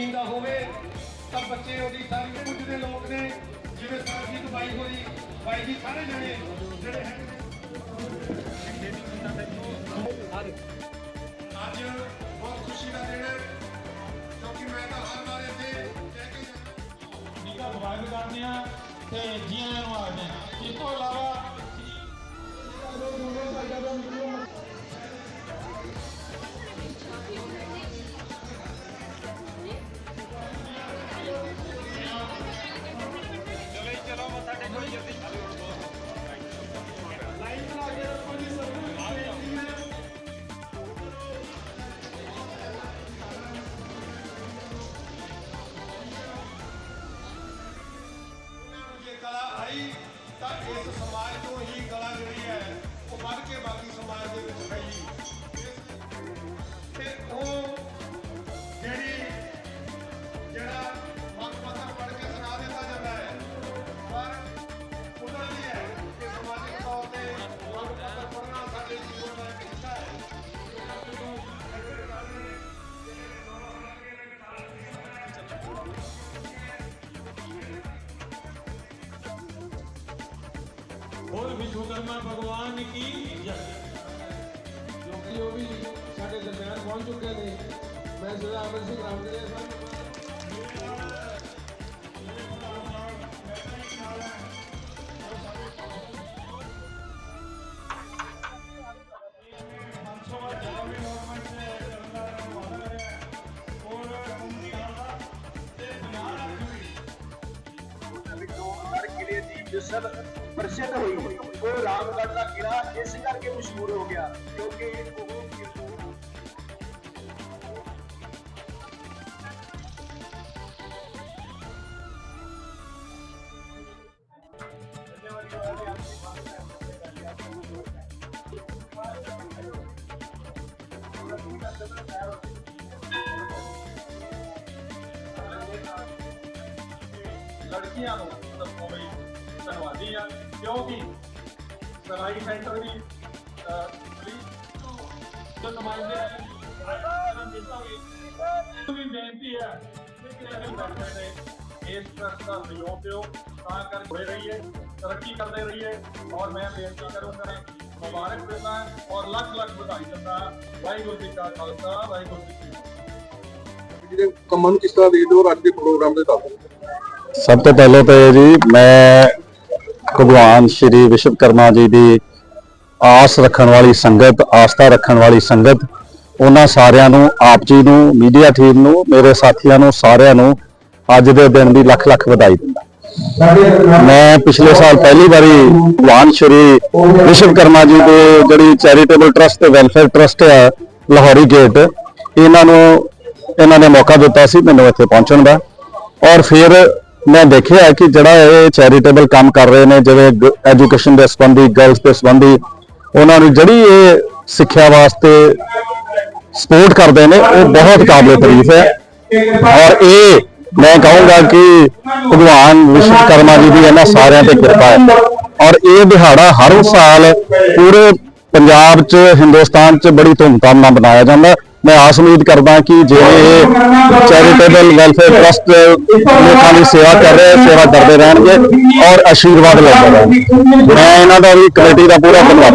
ਜ਼ਮੀਨ ਦਾ ਹੋਵੇ, ਤਾਂ ਬੱਚੇ ਉਹਦੀ ਸਾਰੀ ਕੁਝ ਦੇ ਲੋਕ ਨੇ, ਜਿਵੇਂ ਸਰਜੀਤ ਬਾਈ ਹੋਰੀ, ਬਾਈ ਜੀ ਸਾਰੇ ਜਣੇ ਜਿਹੜੇ ਹੈਗੇ ਅੱਜ ਬਹੁਤ ਖੁਸ਼ੀ ਦਾ ਦਿਨ ਹੈ, ਕਿਉਂਕਿ ਮੈਂ ਤਾਂ ਹਰ ਵਾਰ ਇੱਥੇ ਕਹਿ ਕੇ ਜਾਂਦਾ ਨਿੱਘਾ ਸਵਾਗਤ ਕਰਦੇ ਆ ਤੇ ਜੀਆਂ ਆਇਆਂ ਨੂੰ ਆਖਦੇ ਆ ਇਸ ਤੋਂ ਇਲਾਵਾ ਇਸ ਸਮਾਜ ਤੋਂ ਹੀ ਕਲਾ ਜਿਹੜੀ ਹੈ ਉਹ ਵੱਧ ਕੇ ਬਾਕੀ ਹੋਰ ਵਿਸ਼ਵਕਰਮਾ ਭਗਵਾਨ ਕੀ ਜੋ। ਕਿ ਉਹ ਵੀ ਸਾਡੇ ਦਰਮਿਆਨ ਪਹੁੰਚ ਚੁੱਕੇ ਨੇ। ਮੈਂ ਸਰਦਾਰ ਅਮਰ ਸਿੰਘ ਰਾਮਦੇਵ ਸਾਹਿਬ ਕਿਲੇ ਦੀ ਮਿਸਲ ਪ੍ਰਸਿੱਧ ਹੋਈ ਉਹ ਰਾਮਗੜ੍ਹ ਦਾ ਕਿਲਾ ਇਸ ਕਰਕੇ ਮਸ਼ਹੂਰ ਹੋ ਗਿਆ ਕਿਉਂਕਿ ਉਹ ਕਿਰਤੋਂ ਦਿੱਤਾਂਗੇ ਉਹ ਵੀ ਬੇਨਤੀ ਹੈ ਕਿ ਅਸੀਂ ਬੈਠੇ ਨੇ ਇਸ ਟਰਸਟ ਦਾ ਸਹਿਯੋਗ ਦਿਓ ਤਾਂ ਕਰ ਜੁੜੇ ਰਹੀਏ ਤਰੱਕੀ ਕਰਦੇ ਰਹੀਏ ਔਰ ਮੈਂ ਬੇਨਤੀ ਕਰੂੰਗਾ ਮੁਬਾਰਕ ਦਿੰਦਾ ਔਰ ਲੱਖ ਲੱਖ ਵਧਾਈ ਦਿੰਦਾ ਵਾਹਿਗੁਰੂ ਜੀ ਕਾ ਖਾਲਸਾ ਵਾਹਿਗੁਰੂ ਜੀ ਕੀ ਫਤਿਹ ਜਿਹੜੇ ਕੰਮਾਂ ਨੂੰ ਕਿਸ ਤਰ੍ਹਾਂ ਦੇਖਦੇ ਹੋ ਔਰ ਅੱਜ ਦੇ ਪ੍ਰੋਗਰਾਮ ਦੇ ਤਹਿਤ ਸਭ ਤੋਂ ਪਹਿਲੇ ਤੇ ਜੀ ਮੈਂ ਭਗਵਾਨ ਸ਼੍ਰੀ ਵਿਸ਼ਵਕਰਮਾ ਜੀ ਦੀ ਆਸ ਰੱਖਣ ਵਾਲੀ ਸੰਗਤ, ਆਸਥਾ ਰੱਖਣ ਵਾਲੀ ਸੰਗਤ, ਉਹਨਾਂ ਸਾਰਿਆਂ ਨੂੰ, ਆਪ ਜੀ ਨੂੰ ਮੀਡੀਆ ਟੀਮ ਨੂੰ, ਮੇਰੇ ਸਾਥੀਆਂ ਨੂੰ, ਸਾਰਿਆਂ ਨੂੰ ਅੱਜ ਦੇ ਦਿਨ ਦੀ ਲੱਖ ਲੱਖ ਵਧਾਈ ਦਿੰਦਾ। ਮੈਂ ਪਿਛਲੇ ਸਾਲ ਪਹਿਲੀ ਵਾਰੀ ਭਗਵਾਨ ਸ਼੍ਰੀ ਵਿਸ਼ਵਕਰਮਾ ਜੀ ਦੇ ਜਿਹੜੀ ਚੈਰੀਟੇਬਲ ਟਰਸਟ ਤੇ ਵੈਲਫੇਅਰ ਟਰਸਟ ਹੈ ਲਾਹੌਰੀ ਗੇਟ ਇਹਨਾਂ ਨੂੰ, ਇਹਨਾਂ ਨੇ ਮੌਕਾ ਦਿੱਤਾ ਸੀ ਮੈਨੂੰ ਇੱਥੇ ਪਹੁੰਚਣ ਦਾ। ਔਰ ਫਿਰ ਮੈਂ ਦੇਖਿਆ ਕਿ ਜਿਹੜਾ ਇਹ ਚੈਰੀਟੇਬਲ ਕੰਮ ਕਰ ਰਹੇ ਨੇ, ਜਿਵੇਂ ਐਜੂਕੇਸ਼ਨ ਦੇ ਸੰਬੰਧੀ ਗਰਲਸ ਦੇ ਸੰਬੰਧੀ, ਉਹਨਾਂ ਨੂੰ ਜਿਹੜੀ ਇਹ ਸਿੱਖਿਆ ਵਾਸਤੇ ਸਪੋਰਟ ਕਰਦੇ ਨੇ, ਉਹ ਬਹੁਤ ਕਾਬਲੇ ਤਾਰੀਫ ਹੈ। ਔਰ ਇਹ ਮੈਂ ਕਹੂੰਗਾ ਕਿ ਭਗਵਾਨ ਵਿਸ਼ਵਕਰਮਾ ਜੀ ਦੀ ਇਹਨਾਂ ਸਾਰਿਆਂ ਤੇ ਕਿਰਪਾ ਹੈ। ਔਰ ਇਹ ਦਿਹਾੜਾ ਹਰ ਸਾਲ ਪੂਰੇ ਪੰਜਾਬ 'ਚ, ਹਿੰਦੁਸਤਾਨ 'ਚ ਬੜੀ ਧੂਮਧਾਮ ਨਾਲ ਮਨਾਇਆ ਜਾਂਦਾ। ਮੈਂ ਆਸ ਉਮੀਦ ਕਰਦਾ ਕਿ ਜਿਹੜੇ ਚੈਰੀਟੇਬਲ ਵੈਲਫੇਅਰ ਟਰਸਟ ਲੋਕਾਂ ਦੀ ਸੇਵਾ ਕਰ ਰਹੇ, ਸੇਵਾ ਕਰਦੇ ਰਹਿਣਗੇ ਔਰ ਆਸ਼ੀਰਵਾਦ ਲੈਂਦੇ ਰਹਿਣਗੇ। ਮੈਂ ਇਹਨਾਂ ਦਾ ਵੀ ਕਮੇਟੀ ਦਾ ਪੂਰਾ ਧੰਨਵਾਦ।